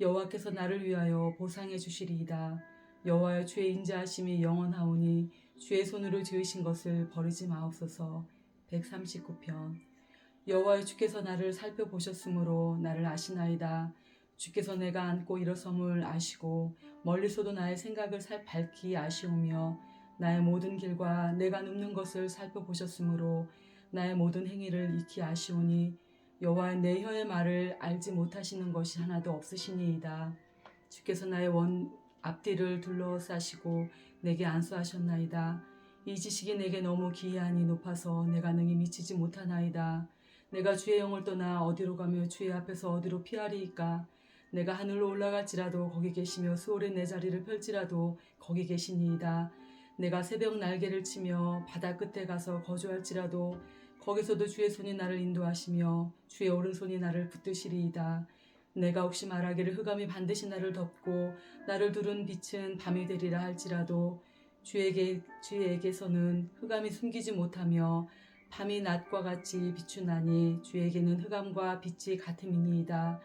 여호와께서 나를 위하여 보상해 주시리이다. 여호와여 주의 인자하심이 영원하오니 주의 손으로 지으신 것을 버리지 마옵소서. 139편 여호와여 주께서 나를 살펴보셨으므로 나를 아시나이다. 주께서 내가 앉고 일어섬을 아시고 멀리서도 나의 생각을 살 밝히 아시오며 나의 모든 길과 내가 눕는 것을 살펴보셨으므로 나의 모든 행위를 익히 아시오니 여호와의 내 혀의 말을 알지 못하시는 것이 하나도 없으시니이다. 주께서 나의 원 앞뒤를 둘러싸시고 내게 안수하셨나이다. 이 지식이 내게 너무 기이하니 높아서 내가 능히 미치지 못하나이다. 내가 주의 영을 떠나 어디로 가며 주의 앞에서 어디로 피하리이까? 내가 하늘로 올라갈지라도 거기 계시며 수월의 내 자리를 펼지라도 거기 계시니이다. 내가 새벽 날개를 치며 바다 끝에 가서 거주할지라도 거기서도 주의 손이 나를 인도하시며 주의 오른손이 나를 붙드시리이다. 내가 혹시 말하기를 흑암이 반드시 나를 덮고 나를 두른 빛은 밤이 되리라 할지라도 주에게 주에게서는 흑암이 숨기지 못하며 밤이 낮과 같이 비추나니 주에게는 흑암과 빛이 같음이니이다.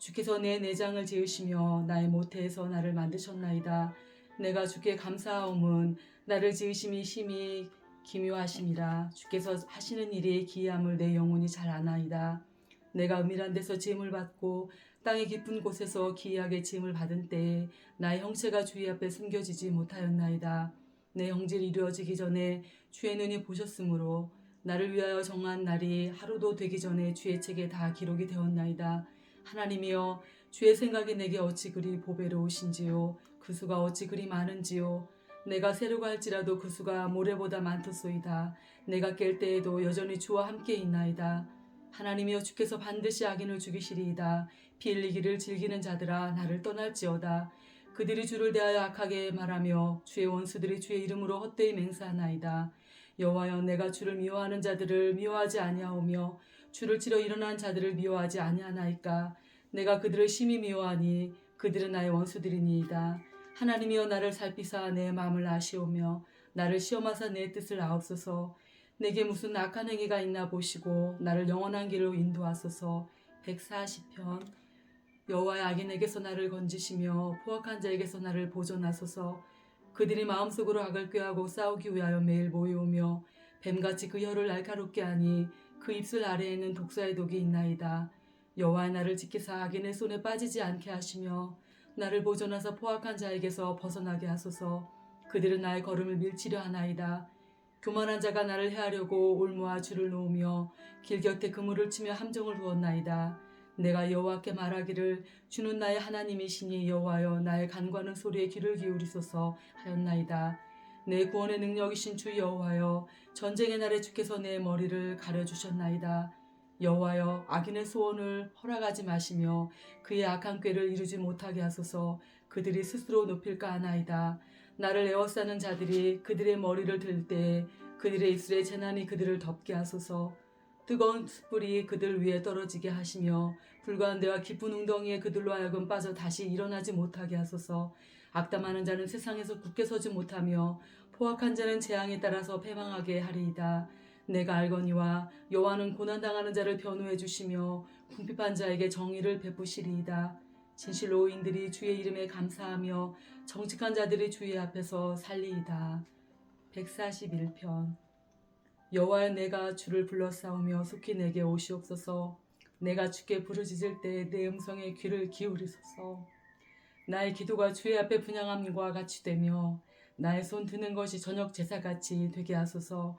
주께서 내 내장을 지으시며 나의 모태에서 나를 만드셨나이다. 내가 주께 감사하옴은 나를 지으심이 심히 기묘하심이라 주께서 하시는 일이 기이함을 내 영혼이 잘 아나이다. 내가 은밀한 데서 짐을 받고 땅의 깊은 곳에서 기이하게 짐을 받은 때에 나의 형체가 주의 앞에 숨겨지지 못하였나이다. 내 형질이 이루어지기 전에 주의 눈이 보셨으므로 나를 위하여 정한 날이 하루도 되기 전에 주의 책에 다 기록이 되었나이다. 하나님이여 주의 생각이 내게 어찌 그리 보배로우신지요 그 수가 어찌 그리 많은지요 내가 세려고 할지라도 그 수가 모래보다 많도소이다. 내가 깰 때에도 여전히 주와 함께 있나이다. 하나님이여 주께서 반드시 악인을 죽이시리이다. 피 흘리기를 즐기는 자들아 나를 떠날지어다. 그들이 주를 대하여 악하게 말하며 주의 원수들이 주의 이름으로 헛되이 맹세하나이다. 여호와여 내가 주를 미워하는 자들을 미워하지 아니하오며 주를 치러 일어난 자들을 미워하지 아니하나이까. 내가 그들을 심히 미워하니 그들은 나의 원수들이니이다. 하나님이여 나를 살피사 내 마음을 아시오며 나를 시험하사 내 뜻을 아옵소서. 내게 무슨 악한 행위가 있나 보시고 나를 영원한 길로 인도하소서. 140편 여호와의 악인에게서 나를 건지시며 포악한 자에게서 나를 보존하소서. 그들이 마음속으로 악을 꾀하고 싸우기 위하여 매일 모여오며 뱀같이 그 혀를 날카롭게 하니 그 입술 아래에는 독사의 독이 있나이다. 여호와 나를 지키사 악인의 손에 빠지지 않게 하시며 나를 보존하사 포악한 자에게서 벗어나게 하소서. 그들은 나의 걸음을 밀치려 하나이다. 교만한 자가 나를 해하려고 올모아 줄을 놓으며 길 곁에 그물을 치며 함정을 두었나이다. 내가 여호와께 말하기를 주는 나의 하나님이시니 여호와여 나의 간과는 소리에 귀를 기울이소서 하였나이다. 내 구원의 능력이신 주 여호와여 전쟁의 날에 주께서 내 머리를 가려 주셨나이다. 여호와여 악인의 소원을 허락하지 마시며 그의 악한 꾀를 이루지 못하게 하소서 그들이 스스로 높일까 하나이다. 나를 에워싸는 자들이 그들의 머리를 들 때 그들의 입술에 재난이 그들을 덮게 하소서 뜨거운 숯불이 그들 위에 떨어지게 하시며 불가한 데와 깊은 웅덩이에 그들로 하여금 빠져 다시 일어나지 못하게 하소서 악담하는 자는 세상에서 굳게 서지 못하며 포악한 자는 재앙에 따라서 패망하게 하리이다. 내가 알거니와 여호와는 고난당하는 자를 변호해 주시며 궁핍한 자에게 정의를 베푸시리이다. 진실로 오인들이 주의 이름에 감사하며 정직한 자들이 주의 앞에서 살리이다. 141편 여호와여 내가 주를 불러싸우며 속히 내게 오시옵소서 내가 주께 부르짖을 때 내 음성에 귀를 기울이소서 나의 기도가 주의 앞에 분양함과 같이 되며 나의 손 드는 것이 저녁 제사같이 되게 하소서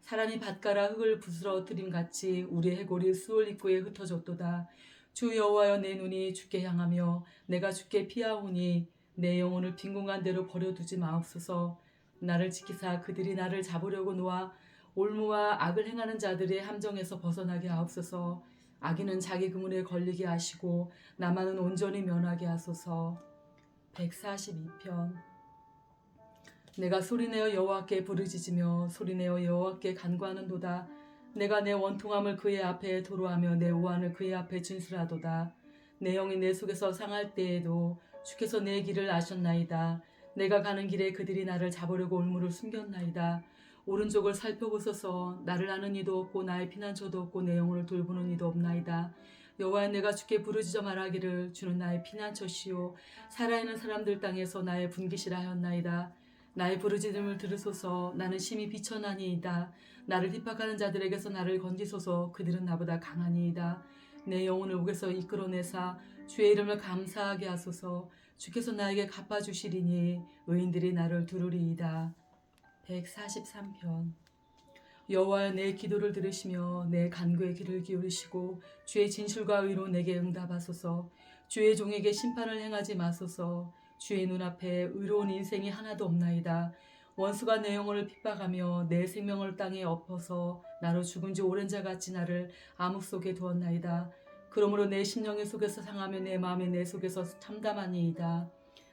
사람이 밭가라 흙을 부스러뜨림 같이 우리의 해골이 수월 입구에 흩어졌도다. 주 여호와여 내 눈이 주께 향하며 내가 주께 피하오니 내 영혼을 빈 공간 대로 버려두지 마옵소서. 나를 지키사 그들이 나를 잡으려고 놓아 올무와 악을 행하는 자들의 함정에서 벗어나게 하옵소서. 악인은 자기 그물에 걸리게 하시고 나만은 온전히 면하게 하소서. 142편 내가 소리내어 여호와께 부르짖으며 소리내어 여호와께 간구하는도다. 내가 내 원통함을 그의 앞에 도로하며 내 우환을 그의 앞에 진술하도다. 내 영이 내 속에서 상할 때에도 주께서 내 길을 아셨나이다. 내가 가는 길에 그들이 나를 잡으려고 올무를 숨겼나이다. 오른쪽을 살펴보소서. 나를 아는 이도 없고 나의 피난처도 없고 내 영혼을 돌보는 이도 없나이다. 여호와 내가 주께 부르짖어 말하기를 주는 나의 피난처시요 살아있는 사람들 땅에서 나의 분기시라 하였나이다 나의 부르짖음을 들으소서. 나는 심히 비천하니이다. 나를 핍박하는 자들에게서 나를 건지소서. 그들은 나보다 강하니이다. 내 영혼을 옥에서 이끌어내사 주의 이름을 감사하게 하소서. 주께서 나에게 갚아주시리니 의인들이 나를 두루리이다. 143편. 여호와여 내 기도를 들으시며 내 간구에 귀를 기울이시고 주의 진실과 의로 내게 응답하소서. 주의 종에게 심판을 행하지 마소서 주의 눈앞에 의로운 인생이 하나도 없나이다 원수가 내 영혼을 핍박하며 내 생명을 땅에 엎어서 나로 죽은 지 오랜 자 같이 나를 암흑 속에 두었나이다 그러므로 내 심령의 속에서 상하며 내 마음의 내 속에서 참담하니이다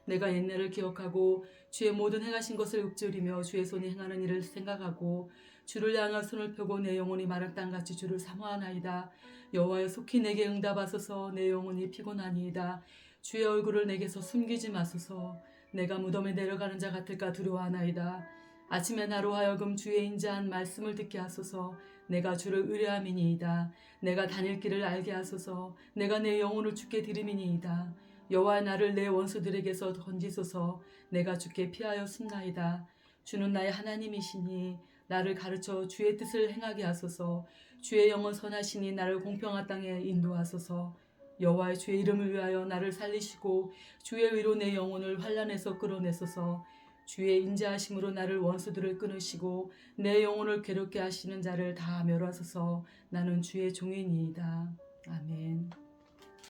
내가 옛날을 기억하고 주의 모든 행하신 것을 읊조리며 주의 손이 행하는 일을 생각하고 주를 향한 손을 펴고 내 영혼이 마른 땅같이 주를 사모하나이다. 여호와여 속히 내게 응답하소서 내 영혼이 피곤하니이다. 주의 얼굴을 내게서 숨기지 마소서 내가 무덤에 내려가는 자 같을까 두려워하나이다. 아침에 나로 하여금 주의 인자한 말씀을 듣게 하소서 내가 주를 의뢰함이니이다. 내가 다닐 길을 알게 하소서 내가 내 영혼을 주께 드림이니이다. 여호와 나를 내 원수들에게서 건지소서 내가 주께 피하여 숨나이다. 주는 나의 하나님이시니 나를 가르쳐 주의 뜻을 행하게 하소서 주의 영은 선하시니 나를 공평한 땅에 인도하소서 여호와의 주의 이름을 위하여 나를 살리시고 주의 의로 내 영혼을 환란에서 끌어내소서. 주의 인자하심으로 나를 원수들을 끊으시고 내 영혼을 괴롭게 하시는 자를 다 멸하소서. 나는 주의 종이니이다. 아멘